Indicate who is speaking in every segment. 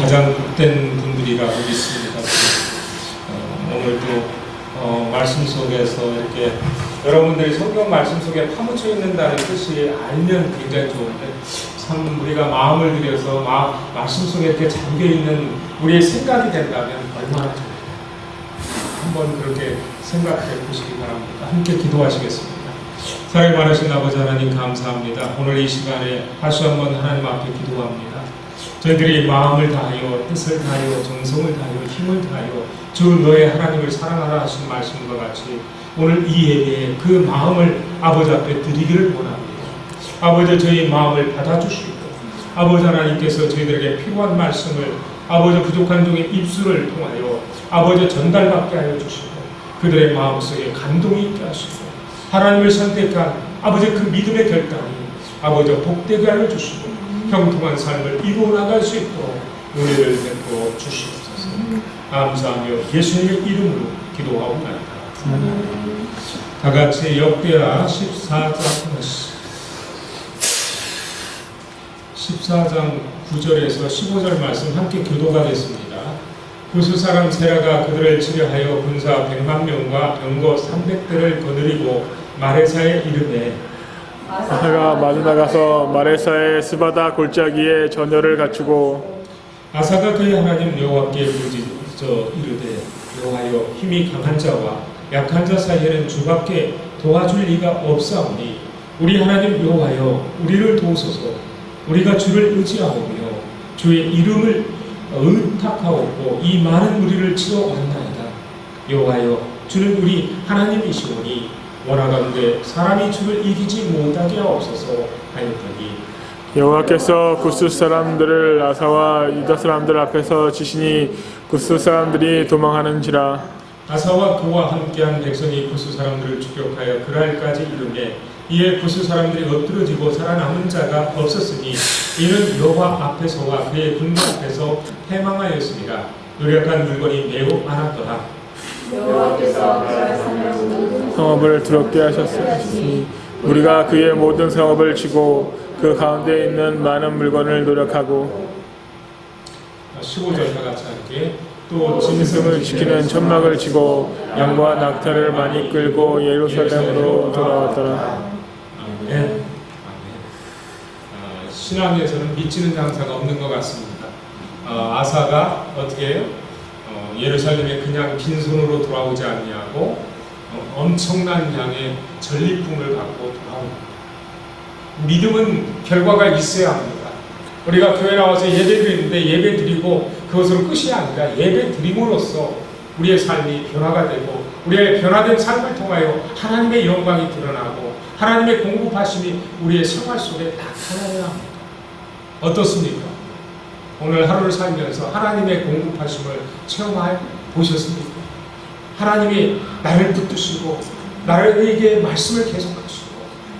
Speaker 1: 가장 복된 분들이라고 믿습니다. 어, 오늘도 어, 말씀 속에서 이렇게 여러분들이 성경 말씀 속에 파묻혀 있는다는 뜻이 알면 굉장히 좋은데 참 우리가 마음을 들여서 마, 말씀 속에 이렇게 잠겨 있는 우리의 생각이 된다면 얼마나 좋을까. 한번 그렇게 생각해 보시기 바랍니다. 함께 기도하시겠습니다. 사랑이 많으신 아버지 하나님 감사합니다. 오늘 이 시간에 다시 한번 하나님 앞에 기도합니다. 저희들이 마음을 다하여 뜻을 다하여 정성을 다하여 힘을 다하여 주 너의 하나님을 사랑하라 하신 말씀과 같이 오늘 이 예배에 그 마음을 아버지 앞에 드리기를 원합니다. 아버지 저희 마음을 받아주시고 아버지 하나님께서 저희들에게 필요한 말씀을 아버지 부족한 종의 입술을 통하여 아버지 전달받게 하여 주시고 그들의 마음속에 감동이 있게 하시고 하나님을 선택한 아버지 그 믿음의 결단이 아버지 복되게 하여 주시고 형통한 삶을 이루어 나갈 수 있도록 은혜를 베풀어 주시옵소서. 감사하며 예수님의 이름으로 기도하옵나이다. 다 같이 역대하 14장 14장 9절에서 15절 말씀 함께 교도하겠습니다. 구수 사람 세라가 그들을 치려하여 군사 100만 명과 병거 300대를 거느리고 마레사에 이르되
Speaker 2: 아사가 마주 나가서 마레사의 스바다 골짜기에 전열을 갖추고
Speaker 1: 아사가 그의 하나님 여호와께 부르짖어 이르되 여호와여 힘이 강한 자와 약한 자 사이에는 주밖에 도와줄 리가 없사오니 우리 하나님 여호와여 우리를 도우소서. 우리가 주를 의지하오며 주의 이름을 의탁하옵고 이 많은 무리를 치러 왔나이다. 여호와여 주는 우리 하나님이시오니 원하건대 사람이 주를 이기지 못하게 하옵소서 하였더니
Speaker 2: 여호와께서 구스 사람들을 아사와 유다 사람들 앞에서 지시니 구스 사람들이 도망하는지라
Speaker 1: 아사와 그와 함께한 백성이 구스 사람들을 추격하여 그랄까지 이르매 이에 구스 사람들이 엎드러지고 살아남은 자가 없었으니 이는 여호와 앞에서와 그의 군대 앞에서 패망하였습니다. 노력한 물건이 매우 많았더라.
Speaker 3: 여호와께서 그의 사명을
Speaker 2: 성읍을 두렵게 하셨으니 우리가 그의 모든 성읍을 치고 그 가운데 있는 많은 물건을 노력하고
Speaker 1: 15절 다 같이 할게. 또
Speaker 2: 짐승을 지키는 천막을 치고 양과 낙타를 많이 끌고 예루살렘으로 돌아왔더라
Speaker 1: 아멘. 아멘. 아, 신앙에서는 미치는 장사가 없는 것 같습니다. 어, 아사가 어떻게 해요? 어, 예루살렘에 그냥 빈손으로 돌아오지 않냐고 어, 엄청난 양의 전리품을 갖고 돌아옵니다. 믿음은 결과가 있어야 합니다. 우리가 교회 나와서 예배 드리는데 예배 드리고 그것으로 끝이 아니라 예배 드림으로써 우리의 삶이 변화가 되고 우리의 변화된 삶을 통하여 하나님의 영광이 드러나고 하나님의 공급하심이 우리의 생활 속에 나타나야 합니다. 어떻습니까? 오늘 하루를 살면서 하나님의 공급하심을 체험해 보셨습니까? 하나님이 나를 붙드시고 나에게 말씀을 계속하시고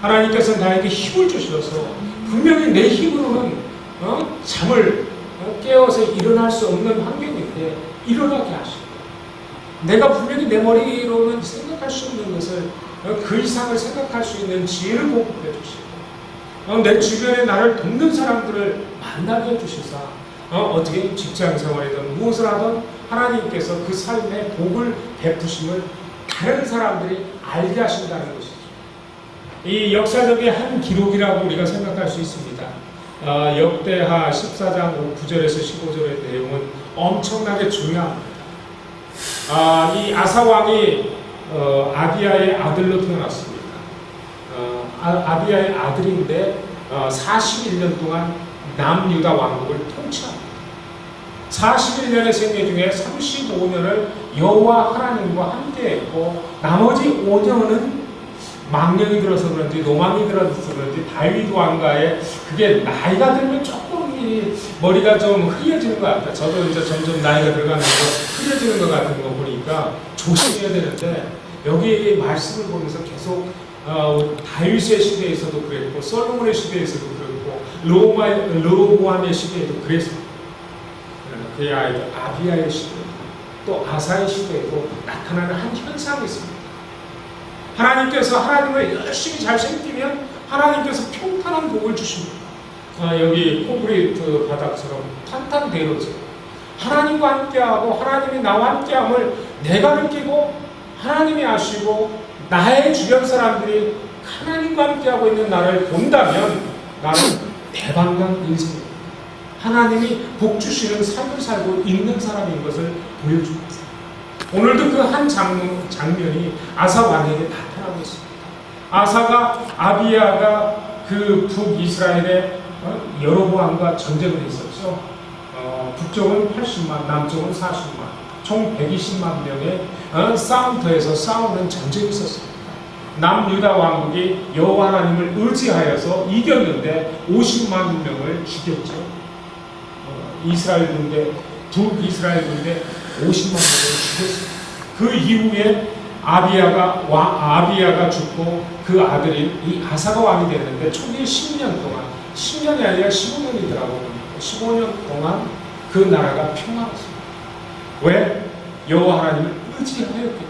Speaker 1: 하나님께서 나에게 힘을 주셔서 분명히 내 힘으로는 어? 잠을 어? 깨어서 일어날 수 없는 환경인데 일어나게 하시고 내가 분명히 내 머리로는 생각할 수 없는 것을 어, 그 이상을 생각할 수 있는 지혜를 공급해 주시고 어, 내 주변에 나를 돕는 사람들을 만나게 해주시사 어, 어떻게 직장 생활이든 무엇을 하든 하나님께서 그 삶의 복을 베푸심을 다른 사람들이 알게 하신다는 것이죠. 이 역사적인 한 기록이라고 우리가 생각할 수 있습니다. 어, 역대하 14장 9절에서 15절의 내용은 엄청나게 중요합니다. 아, 이 아사 왕이 어, 아비야의 아들로 태어났습니다. 어, 아, 비야의 아들인데 어, 41년 동안 남유다 왕국을 통치합니다. 41년의 생애 중에 35년을 여호와 하나님과 함께했고 나머지 5년은 망령이 들어서 그런지 노망이 들어서 그런지 다윗 왕가에 그게 나이가 들면 조금 이 머리가 좀 흐려지는 것 같아요. 저도 이제 점점 나이가 들어가면서 흐려지는 것 같은 거 보니까 조심해야 되는데 여기 말씀을 보면서 계속 어, 다윗의 시대에서도 그랬고 솔로몬의 시대에서도 그랬고 로마 로보암의 시대에도 그랬습니다. 아이들 아비야의 시대 또 아사의 시대에도 나타나는 한 현상이 있습니다. 하나님께서 하나님을 열심히 잘 섬기면 하나님께서 평탄한 복을 주십니다. 아, 여기 콘크리트 바닥처럼 탄탄대로죠. 하나님과 함께하고 하나님이 나와 함께함을 내가 느끼고 하나님이 아시고 나의 주변 사람들이 하나님과 함께하고 있는 나를 본다면 나는 대방강 인생입니다. 하나님이 복 주시는 삶을 살고 있는 사람인 것을 보여줍니다. 오늘도 그 한 장면, 장면이 아사 왕에게 나타나고 있습니다. 아사가 아비야가 그 북이스라엘의 어, 여로보암과 전쟁을 했었죠. 어, 북쪽은 80만, 남쪽은 40만, 총 120만 명의 어, 싸움터에서 싸우는 전쟁이 있었습니다. 남유다 왕국이 여호와 하나님을 의지하여서 이겼는데 50만 명을 죽였죠. 어, 이스라엘 군대, 북 이스라엘 군대 50만 명을 죽였습니다. 그 이후에 아비야가 왕 아비야가 죽고 그 아들인 이 아사가 왕이 됐는데 초기 10년 동안 10년이 아니라 15년이더라고 15년 동안 그 나라가 평화했습니다. 왜? 여호와 하나님을 의지하였기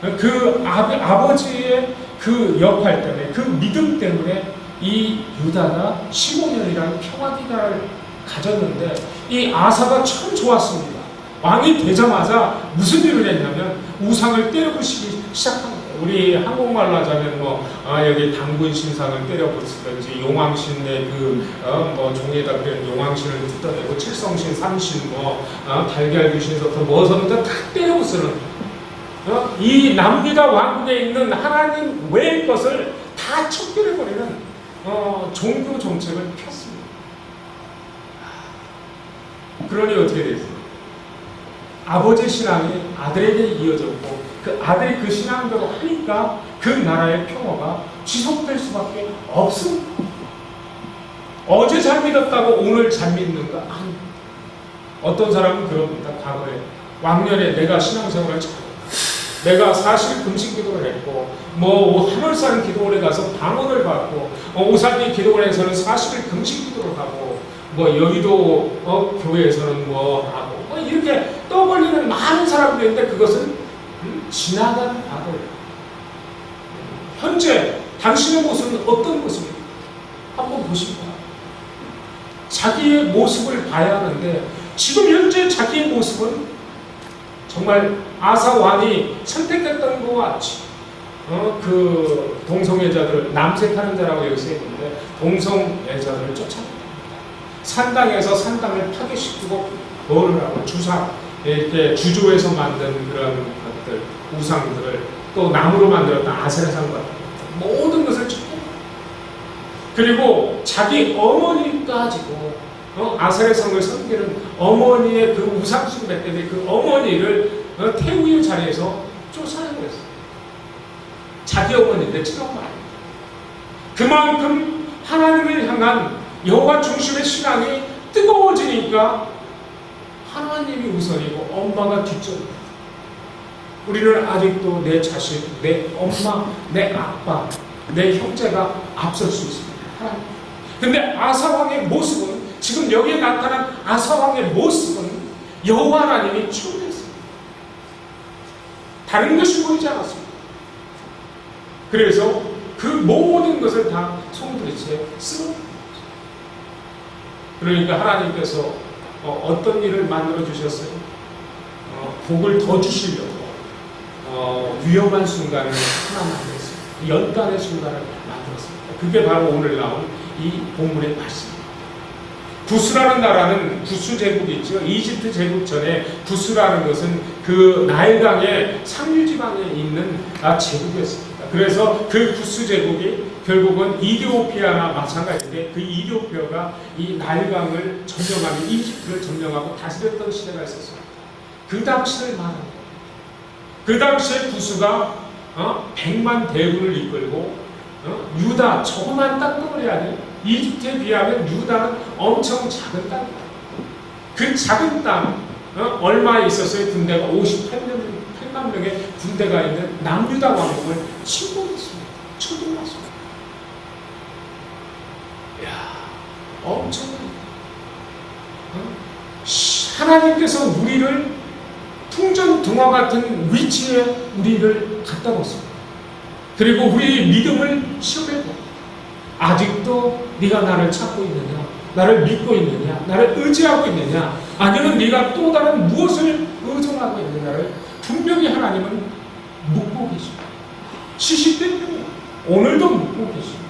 Speaker 1: 때문에 그 아비, 아버지의 그 역할 때문에 그 믿음 때문에 이 유다가 15년이라는 평화 기간을 가졌는데 이 아사가 참 좋았습니다. 왕이 되자마자 무슨 일을 했냐면 우상을 때려부시기 시작한 거예요. 우리 한국말로 하자면 뭐 아, 여기 당군 신상을 때려부시든지 용왕신의 그뭐 종에다 그런 용왕신을 뜯어내고 칠성신, 삼신, 뭐 어, 달걀 귀신부터 뭐서부터 다 때려부수는 어? 이 남유다 왕국에 있는 하나님 외의 것을 다 척결해 버리는 어, 종교 정책을 폈습니다. 그러니 어떻게 됐어요? 아버지 신앙이 아들에게 이어졌고 그 아들이 그 신앙대로 하니까 그 나라의 평화가 지속될 수밖에 없습니다. 어제 잘 믿었다고 오늘 잘 믿는가? 아니. 어떤 사람은 그럽니다. 과거에 왕년에 내가 신앙생활을 잘했다. 내가 사실 금식 기도를 했고 뭐 하늘산 기도원에 가서 방언을 받고 어, 오산리 기도원에서는 40일 금식 기도를 하고 뭐 여의도 어, 교회에서는 뭐 하고 뭐 이렇게 떠벌리는 많은 사람들이 있는데 그것은 음, 지나간 과거예요. 현재 당신의 모습은 어떤 모습입니까? 한번 보십시오. 자기의 모습을 봐야 하는데 지금 현재 자기의 모습은 정말 아사 왕이 선택했던 것 같이 어, 그 동성애자들을 남색하는 자라고 여기서 있는데 동성애자들을 쫓아냅니다. 산당에서 산당을 파괴시키고 뭐를 하고 주사 이렇게 주조에서 만든 그런 것들 우상들을 또 나무로 만들었던 아세라상 같은 것들, 모든 것을 쫓고 그리고 자기 어머니까지도 어, 아세라성을 섬기는 어머니의 그 우상 숭배 때문에 그 어머니를 어, 태우의 자리에서 쫓아내버렸어요. 자기 어머니인데 친엄마. 그만큼 하나님을 향한 여호와 중심의 신앙이 뜨거워지니까 하나님이 우선이고 엄마가 뒷전이에요. 우리는 아직도 내 자식, 내 엄마, 내 아빠, 내 형제가 앞설 수 있습니다. 하나님. 근데 아사왕의 모습은 지금 여기에 나타난 아사왕의 모습은 여호와 하나님이 충분했습니다. 다른 것이 보이지 않았습니다. 그래서 그 모든 것을 다 송두리째 쓰고 그러니까 하나님께서 어, 떤 일을 만들어 주셨어요? 어, 복을 더 주시려고 어, 위험한 순간을 하나 만들었습니다. 연단의 순간을 만들었습니다. 그게 바로 오늘 나온 이 본문의 말씀입니다. 구스라는 나라는 구스 제국이 있죠. 이집트 제국 전에 구스라는 것은 그 나일강의 상류 지방에 있는 아, 제국이었습니다. 그래서 그 구스 제국이 결국은 이디오피아나 마찬가지인데 그 이디오피아가 이 나일강을 점령하는 이집트를 점령하고 다스렸던 시대가 있었습니다. 그 당시를 말합니다. 그 당시에 구스가 어? 100만 대군을 이끌고 어? 유다 조그만 땅덩어리 아니 이집트에 비하면 유다는 엄청 작은 땅이다. 그 작은 땅 어? 얼마에 있었어요? 군대가 58명, 8만 명의 군대가 있는 남유다 왕국을 침공했습니다. 쳐들어왔습니다. 야 엄청 어? 하나님께서 우리를 풍전 등화 같은 위치에 우리를 갖다 놓습니다. 그리고 우리 믿음을 시험해보 아직도 네가 나를 찾고 있느냐? 나를 믿고 있느냐? 나를 의지하고 있느냐? 아니면 네가 또 다른 무엇을 의존하고 있느냐를 분명히 하나님은 묻고 계십니다. 70대 때문에 오늘도 묻고 계십니다.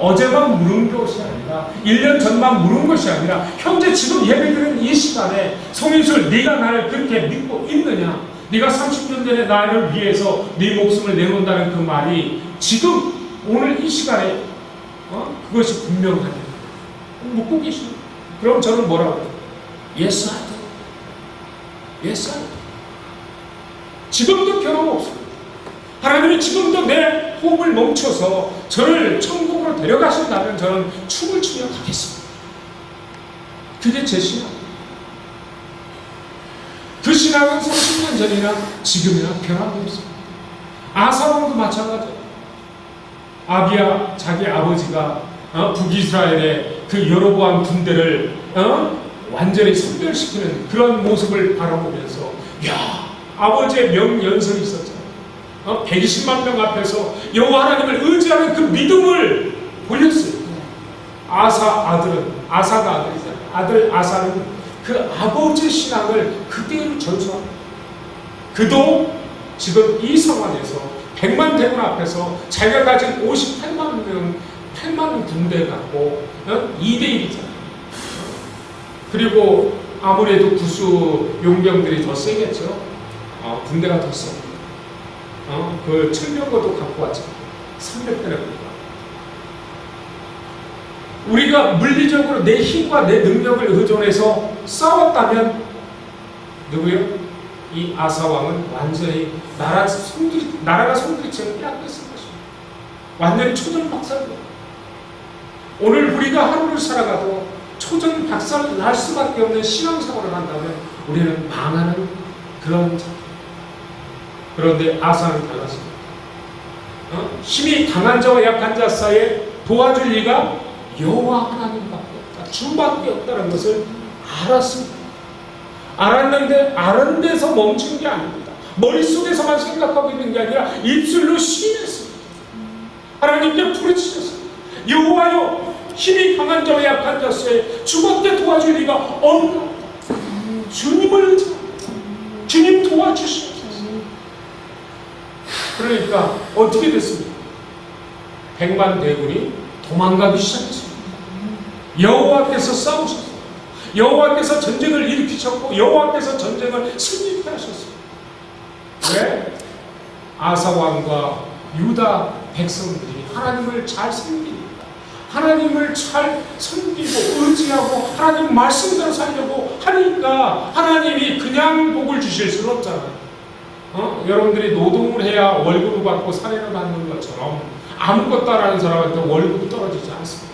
Speaker 1: 어제만 물은 것이 아니라 1년 전만 물은 것이 아니라 현재 지금 예배드리는 이 시간에 송인술 네가 나를 그렇게 믿고 있느냐? 네가 30년 전에 나를 위해서 네 목숨을 내놓는다는 그 말이 지금 오늘 이 시간에 어? 그것이 분명하냐 묻고 계십니다 그럼 저는 뭐라고? Yes I do. Yes I do. 지금도 변함 없습니다 하나님이 지금도 내 호흡을 멈춰서 저를 천국으로 데려가신다면 저는 춤을 추며 가겠습니다. 그게 제 신앙. 그 신앙은 30년 전이나 지금이나 변함이 없습니다. 아사왕도 마찬가지예요. 아비야 자기 아버지가 어, 북이스라엘의 그 여로보암 군대를 어? 완전히 선별시키는 그런 모습을 바라보면서 야 아버지의 명연설이 있었잖아요. 어, 120만 명 앞에서 여호와 하나님을 의지하는 그 믿음을 보였어요. 아사 아들은 아사가 아들이잖아요. 아들 아사는 그 아버지 신앙을 그대로 전수합니다. 그도 지금 이 상황에서 100만 대군 앞에서 자기가 가진 58만 명, 8만 군대 갖고 어? 2대 1이잖아요. 그리고 아무래도 구수 용병들이 더 세겠죠. 어, 군대가 더 세. 어, 그 철병거도 갖고 왔죠. 300대나 불과. 우리가 물리적으로 내 힘과 내 능력을 의존해서 싸웠다면 누구요? 이 아사왕은 완전히 나라 손들 나라가 손들이처럼 빼앗겼을 것입니다. 완전히 초전박살입니다. 오늘 우리가 하루를 살아가도 초전박살 날 수밖에 없는 신앙생활을 한다면 우리는 망하는 그런 자. 그런데 아사는 달랐습니다. 어? 힘이 강한 자와 약한 자 사이에 도와줄 리가 여호와 하나님밖에 없다. 주밖에 없다는 것을 알았습니다. 알았는데 아는 데서 멈춘 게 아닙니다. 머릿속에서만 생각하고 있는 게 아니라 입술로 시인했습니다. 하나님께 부르짖었습니다. 여호와여 힘이 강한 자와 약한 자 사이에 주밖에 도와줄 리가 없다. 주님을. 주님 도와주시옵소서. 그러니까 어떻게 됐습니까? 백만 대군이 도망가기 시작했습니다. 여호와께서 싸우셨어요. 여호와께서 전쟁을 일으키셨고 여호와께서 전쟁을 승리케 하셨어요. 왜? 아사 왕과 유다 백성들이 하나님을 잘 섬기니까 하나님을 잘 섬기고 의지하고 하나님 말씀대로 살려고 하니까 하나님이 그냥 복을 주실 수는 없잖아요. 어? 여러분들이 노동을 해야 월급을 받고 사례를 받는 것처럼 아무것도 안 하는 사람한테 월급이 떨어지지 않습니다.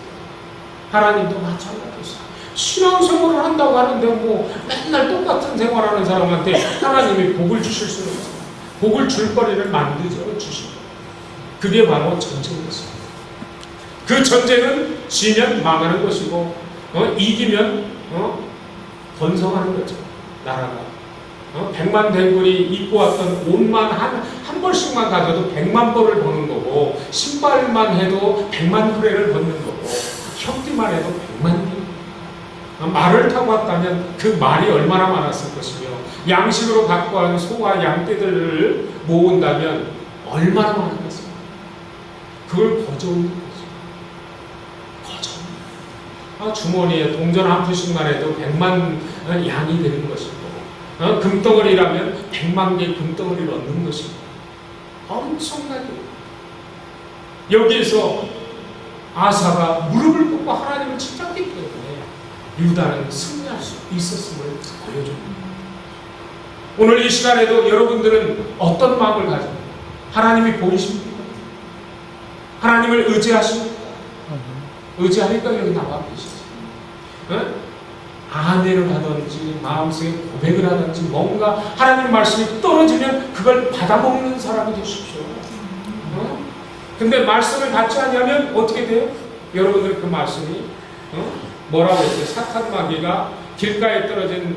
Speaker 1: 하나님도 마찬가지입니다. 신앙생활을 한다고 하는데 뭐 맨날 똑같은 생활하는 사람한테 하나님이 복을 주실 수는 없어요. 복을 줄 거리를 만들어 주시고 그게 바로 전쟁이었습니다. 그 전쟁은 지면 망하는 것이고 어? 이기면 어? 번성하는 거죠. 나라가. 어? 100만 대군이 입고 왔던 옷만 한, 한 벌씩만 가져도 100만 벌을 버는 거고 신발만 해도 100만 후레를 벗는 거고 형띠만 해도 100만 개. 어, 말을 타고 왔다면 그 말이 얼마나 많았을 것이며 양식으로 갖고 온 소와 양떼들을 모은다면 얼마나 많았겠습니까? 그걸 거저오는 거죠. 거저옵니다. 아, 주머니에 동전 한 푼씩만 해도 100만 양이 되는 것이고 어? 금덩어리라면 100만 개의 금덩어리를 얻는 것이고 엄청나게 여기에서 아사가 무릎을 꿇고 하나님을 찾았기 때문에 유다는 승리할 수 있었음을 보여줍니다. 오늘 이 시간에도 여러분들은 어떤 마음을 가지고 하나님이 보이십니까? 하나님을 의지하십니까? 의지하니까 여기 나와 계시죠. 어? 아내를 하든지 마음속에 고백을 하든지 뭔가 하나님 말씀이 떨어지면 그걸 받아먹는 사람이 되십시오. 어? 근데 말씀을 받지 않으면 어떻게 돼요? 여러분들 그 말씀이 어? 뭐라고 했어요? 사탄 마귀가 길가에 떨어진